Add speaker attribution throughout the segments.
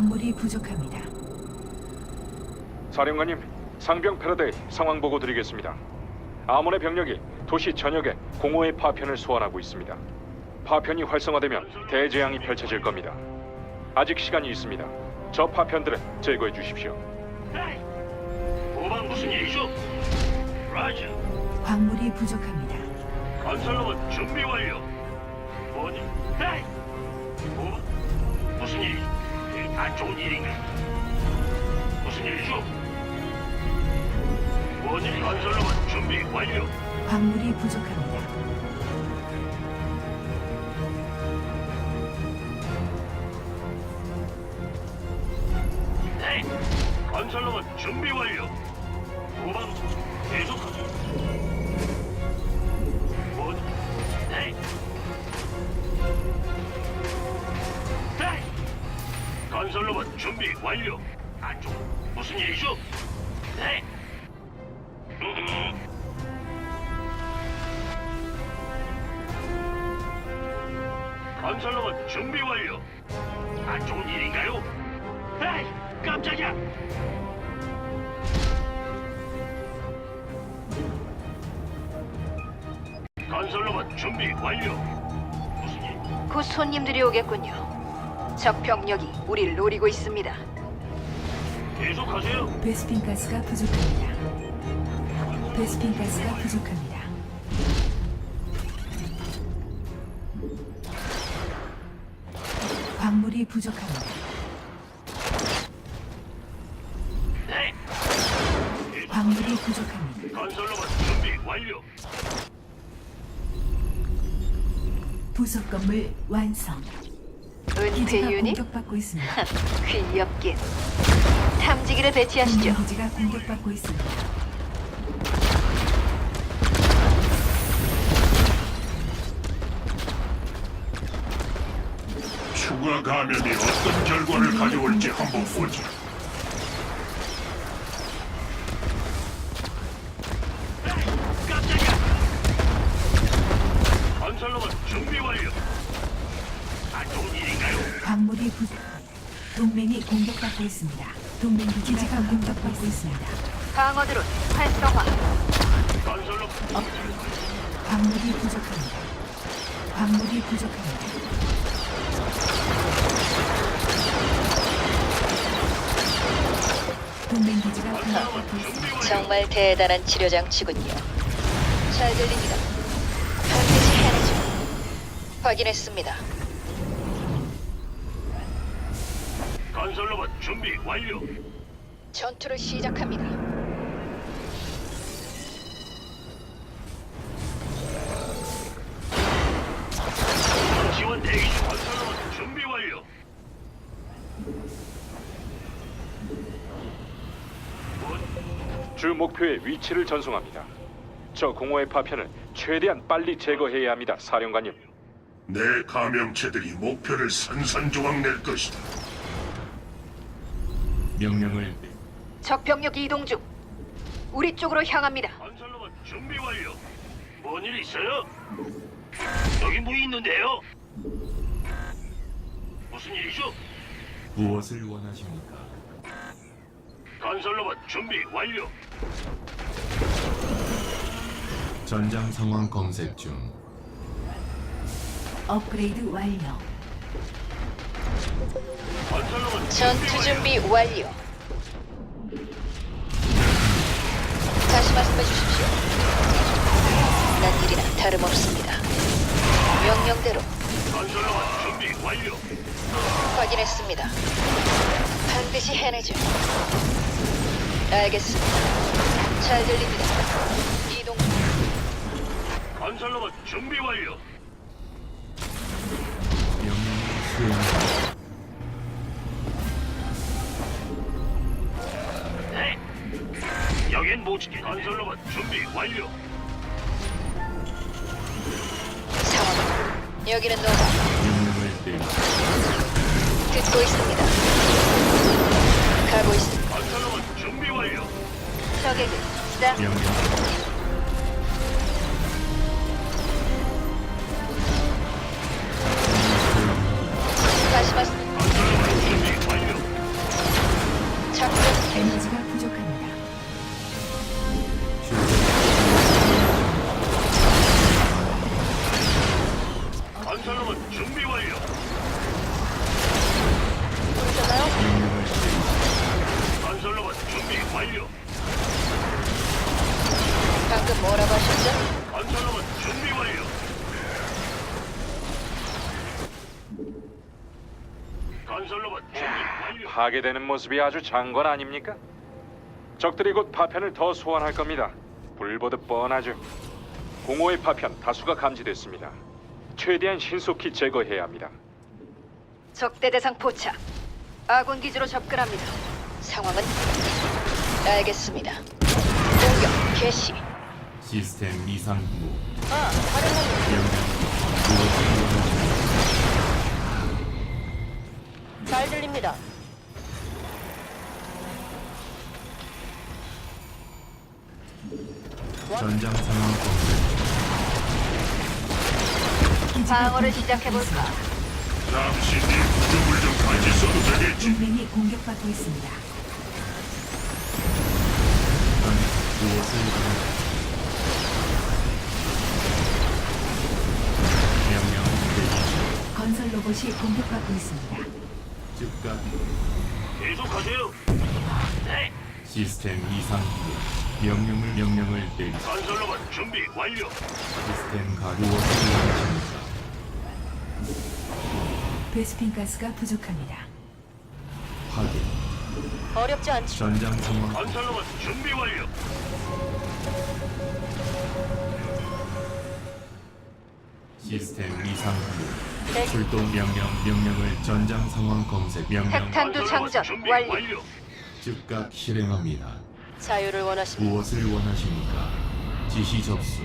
Speaker 1: 광물이 부족합니다.
Speaker 2: 사령관님, 상병 패러데이 상황 보고 드리겠습니다. 아몬의 병력이 도시 전역에 공허의 파편을 소환하고 있습니다. 파편이 활성화되면 대재앙이 펼쳐질 겁니다. 아직 시간이 있습니다. 저 파편들은 제거해 주십시오.
Speaker 3: 후방 무슨 일이죠? 라자,
Speaker 1: 광물이 부족합니다.
Speaker 3: 건설로봇 준비 완료. 뭐니? 에이! 후방 무슨 일? 안 좋은 일인가? 무슨 일이죠? 뭐니? 건설로봇 준비 완료.
Speaker 1: 광물이 부족합니다.
Speaker 3: 네. 건설로봇 준비 완료. 네. 음. 건설로봇 준비 완료. 안 좋은 일인가요? 에이, 깜짝이야. 건설로봇 준비 완료. 무슨 일?
Speaker 4: 곧 손님들이 오겠군요. 적 병력이 우리를 노리고 있습니다.
Speaker 3: 계속하세요.
Speaker 1: 베스핀 가스가 부족합니다. 베스핀 가스가 부족합니다. 광물이 부족합니다.
Speaker 3: 네.
Speaker 1: 광물이 부족합니다.
Speaker 3: 건설로봇 준비 완료.
Speaker 1: 부속 건물 완성.
Speaker 4: 은폐
Speaker 1: 기지가
Speaker 4: 유닛?
Speaker 1: 공격받고 있습니다.
Speaker 4: 귀엽긴. 탐지기를 배치하시죠.
Speaker 1: 동맹 기지가 공격받고 있습니다.
Speaker 5: 추가 감염이 어떤 결과를 가져올지 한번 보자.
Speaker 3: 깜짝이야. 건설로봇 준비 완료. 안 좋은 일인가요?
Speaker 1: 광물이 부족. 동맹이 공격받고 있습니다. 동맹 기지가 공격받고 있습니다.
Speaker 4: 방어드론 활성화.
Speaker 3: 건설로봇
Speaker 1: 광물이 부족합니다. 광물이 부족합니다. 동맹 기지가 공격받고 있습니다.
Speaker 4: 정말 대단한 치료 장치군요. 잘 들립니다. 반드시 해내죠. 확인했습니다.
Speaker 3: 건설로봇 준비 완료.
Speaker 4: 전투를 시작합니다.
Speaker 3: 지원 대기 중 건설로봇 준비 완료.
Speaker 2: 주 목표의 위치를 전송합니다. 저 공허의 파편을 최대한 빨리 제거해야 합니다, 사령관님.
Speaker 5: 내 감염체들이 목표를 산산조각 낼 것이다.
Speaker 6: 명령을
Speaker 4: 적 병력 이동 중. 우리 쪽으로 향합니다.
Speaker 3: 건설로봇 준비 완료. 뭔 일 있어요? 여기 뭐 있는데요? 무슨 일이죠?
Speaker 6: 무엇을 원하십니까?
Speaker 3: 건설로봇 준비 완료.
Speaker 6: 전장 상황 검색 중.
Speaker 1: 업그레이드 완료.
Speaker 4: 전투 준비 완료. 다시 말씀해 주십시오. 난 일이나 다름없습니다. 명령대로
Speaker 3: 건설로봇 준비 완료.
Speaker 4: 확인했습니다. 반드시 해내죠. 알겠습니다. 잘 들립니다. 이동 중.
Speaker 3: 건설로봇 준비 완료.
Speaker 6: 명령을 수행
Speaker 3: 건설로봇 준비 완료.
Speaker 4: 상황. 여기는 노바. 듣고 있습니다. 가고 있습니다.
Speaker 3: 건설로봇 준비 완료.
Speaker 4: 적에게 자
Speaker 6: 명령
Speaker 3: 건설로봇 준비 완료.
Speaker 2: 파괴되는 모습이 아주 장관 아닙니까? 적들이 곧 파편을 더 소환할 겁니다. 불보듯 뻔하죠. 공허의 파편 다수가 감지됐습니다. 최대한 신속히 제거해야 합니다.
Speaker 4: 적대 대상 포착. 아군 기지로 접근합니다. 상황은 알겠습니다. 공격 개시.
Speaker 6: 시스템 이상 무
Speaker 4: 아, 다른 놈
Speaker 6: 전장 상황 검색
Speaker 4: 방어를 시작해볼까?
Speaker 5: 잠시 네 구조물 좀 같이 써도 되겠지.
Speaker 1: 동맹이 공격받고 있습니다.
Speaker 6: 전 무엇을 원하십니까? 명령 대기 중
Speaker 1: 건설 로봇이 공격받고 있습니다.
Speaker 6: 즉각
Speaker 3: 계속하세요. 네.
Speaker 6: 시스템 이상 무 명령을 명령을 대기
Speaker 3: 건설로봇 준비 완료.
Speaker 6: 시스템 가 무엇을 원하십니까?
Speaker 1: 베스핀 가스가 부족합니다.
Speaker 6: 확인
Speaker 4: 어렵지 않죠.
Speaker 6: 전장 상황
Speaker 3: 건설로봇 준비 완료.
Speaker 6: 시스템 이상 무
Speaker 4: 네.
Speaker 6: 출동 명령 명령을 전장 상황 검색 명령
Speaker 4: 핵탄두 장전 완료.
Speaker 6: 즉각 실행합니다.
Speaker 4: 자유를 원하십니다.
Speaker 6: 무엇을 원하십니까? 지시 접수,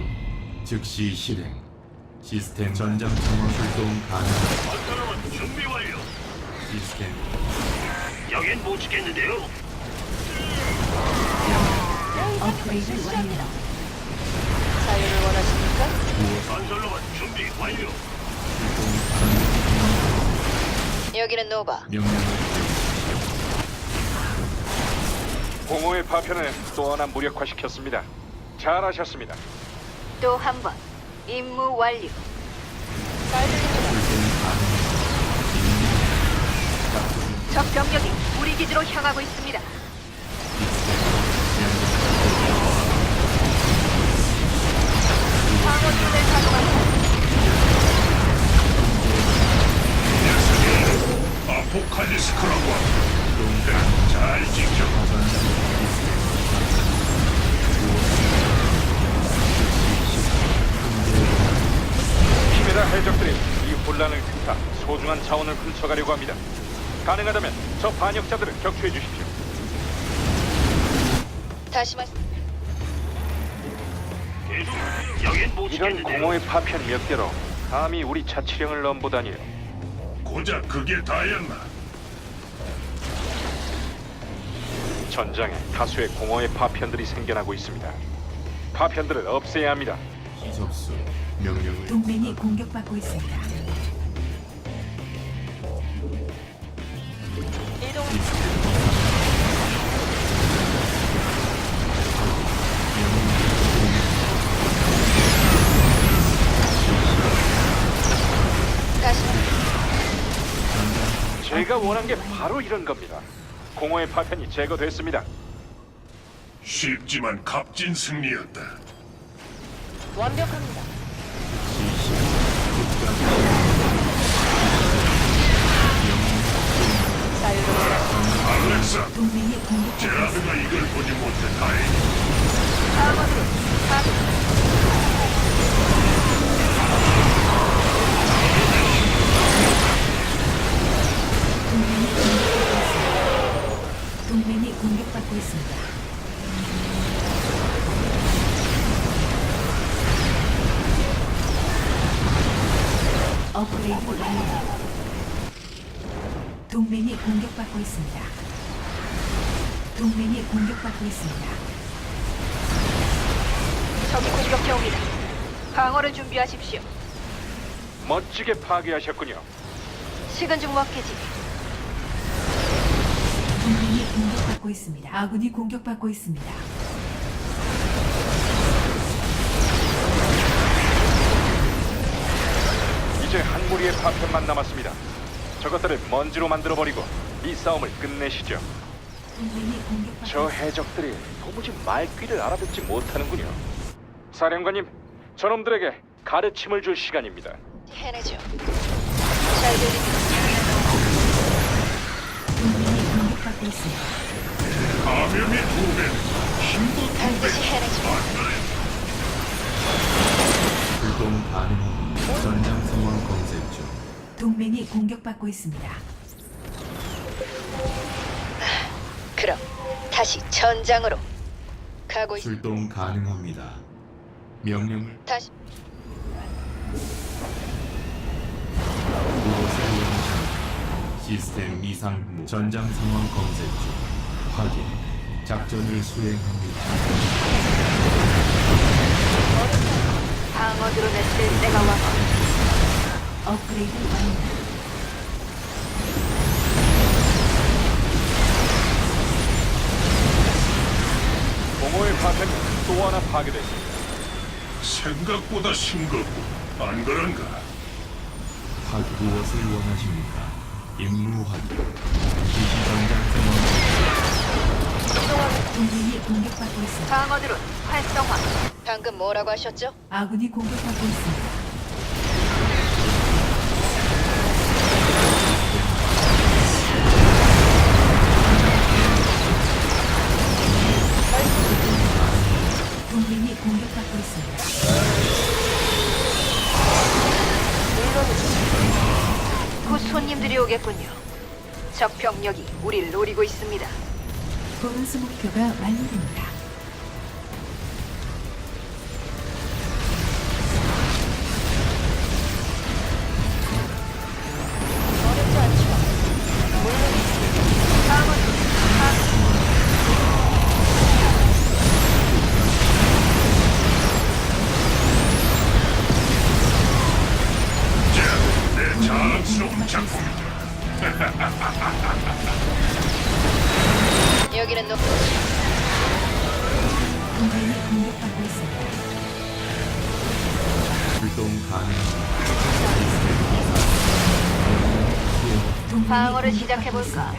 Speaker 6: 즉시 실행, 시스템 전장 상황 출동 가능,
Speaker 3: 건설로봇 준비 완료.
Speaker 6: 시스템
Speaker 3: 여긴 못 지켰는데요.
Speaker 1: 업그레이드 완료.
Speaker 4: 자유를 원하십니까?
Speaker 6: 무엇
Speaker 3: 건설로봇 준비 완료.
Speaker 4: 여기는 노바.
Speaker 6: 명령
Speaker 2: 공허의 파편을 또 하나 무력화시켰습니다. 잘하셨습니다.
Speaker 4: 또 한 번. 임무 완료. 적 병력이 우리 기지로 향하고 있습니다.
Speaker 2: 자원을 훔쳐가려고 합니다. 가능하다면 저 반역자들을 격추해 주십시오.
Speaker 4: 다시 말씀.
Speaker 3: 계속하세요. 여긴 못
Speaker 2: 이런
Speaker 3: 지켰는데요.
Speaker 2: 공허의 파편 몇 개로 감히 우리 자치령을 넘보다니요.
Speaker 5: 고작 그게 다였나?
Speaker 2: 전장에 다수의 공허의 파편들이 생겨나고 있습니다. 파편들을 없애야 합니다.
Speaker 6: 지시 접수, 명령을
Speaker 1: 동맹이 공격받고 있습니다.
Speaker 2: 제가 원한 게 바로 이런 겁니다. 공허의 파편이 제거됐습니다.
Speaker 5: 쉽지만 값진 승리였다.
Speaker 4: 완벽합니다.
Speaker 5: 알렉사,
Speaker 1: 동맹이.
Speaker 5: 제라드가 이걸 보지 못해 다행이다.
Speaker 1: 공격받고 있습니다.
Speaker 4: 적이 공격해 옵니다. 방어를 준비하십시오.
Speaker 2: 멋지게 파괴하셨군요.
Speaker 4: 식은 죽 먹기지.
Speaker 1: 동맹이 공격받고 있습니다. 아군이 공격받고 있습니다.
Speaker 2: 이제 한 무리의 파편만 남았습니다. 저것들을 먼지로 만들어 버리고 이 싸움을 끝내시죠.
Speaker 1: 동맹이 공격받고
Speaker 2: 저 해적들이 도무지 말귀를 알아듣지 못하는군요. 사령관님, 저놈들에게 가르침을 줄 시간입니다.
Speaker 4: 해내죠. 잘 들립니다.
Speaker 1: 동맹이 공격받고 있습니다.
Speaker 5: 감염의 두 배는 힘도 두
Speaker 4: 반드시
Speaker 5: 배.
Speaker 4: 해내죠.
Speaker 6: 출동 가능합니다. 전장 상황 검색 중.
Speaker 1: 동맹이 공격받고 있습니다.
Speaker 4: 그럼 다시 전장으로 가고 있.
Speaker 6: 출동 가능합니다. 명령을
Speaker 4: 다시
Speaker 6: 무엇을 원하십니까? 시스템 이상 무 전장 상황 검색 중. 확인. 작전을 수행합니다.
Speaker 4: 방어 드론을 쓸 때가 왔고
Speaker 1: 업그레이드 완료.
Speaker 2: 또 하나 파괴됐습니다.
Speaker 5: 생각보다 싱겁고 안 그런가?
Speaker 6: 확인. 무엇을 원하십니까? 임무 확인. 지시 전장 상황
Speaker 1: 동맹이 공격받고 있습니다.
Speaker 4: 방어 드론 활성화. 방금 뭐라고 하셨죠?
Speaker 1: 아군이 공격받고 있습니다.
Speaker 4: 오겠군요. 적 병력이 우리를 노리고 있습니다.
Speaker 1: 보너스 목표가 완료됩니다.
Speaker 4: 방어를 시작해볼까?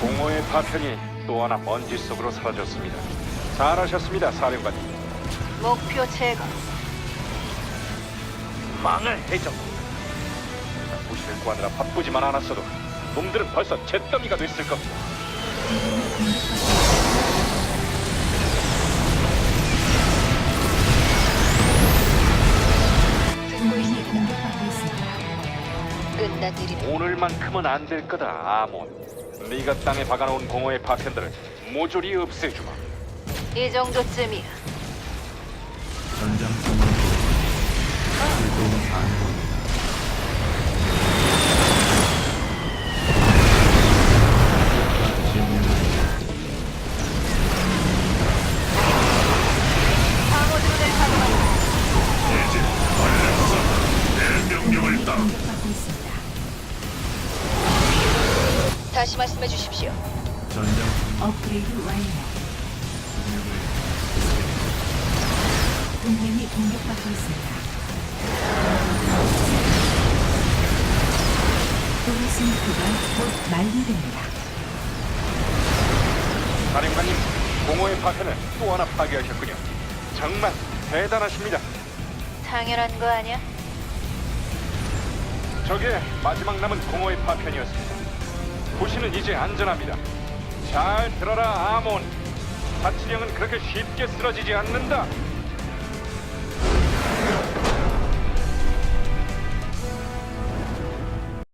Speaker 2: 공허의 파편이 또 하나 먼지 속으로 사라졌습니다. 잘하셨습니다, 사령관님.
Speaker 4: 목표 제거.
Speaker 2: 망할 해적. 무시를 구하느라 바쁘지만 않았어도 놈들은 벌써 잿더미가 됐을 겁니다.
Speaker 1: 동맹이 공격받고 있습니다.
Speaker 4: 끝난 일이네.
Speaker 2: 오늘만큼은 안 될 거다, 아몬. 네가 땅에 박아놓은 공허의 파편들을 모조리 없애주마.
Speaker 4: 이 정도쯤이야.
Speaker 1: 곧 만료됩니다.
Speaker 2: 사령관님, 공허의 파편을 또 하나 파괴하셨군요. 정말 대단하십니다.
Speaker 4: 당연한 거 아니야?
Speaker 2: 저게 마지막 남은 공허의 파편이었습니다. 도시는 이제 안전합니다. 잘 들어라, 아몬. 자치령은 그렇게 쉽게 쓰러지지 않는다.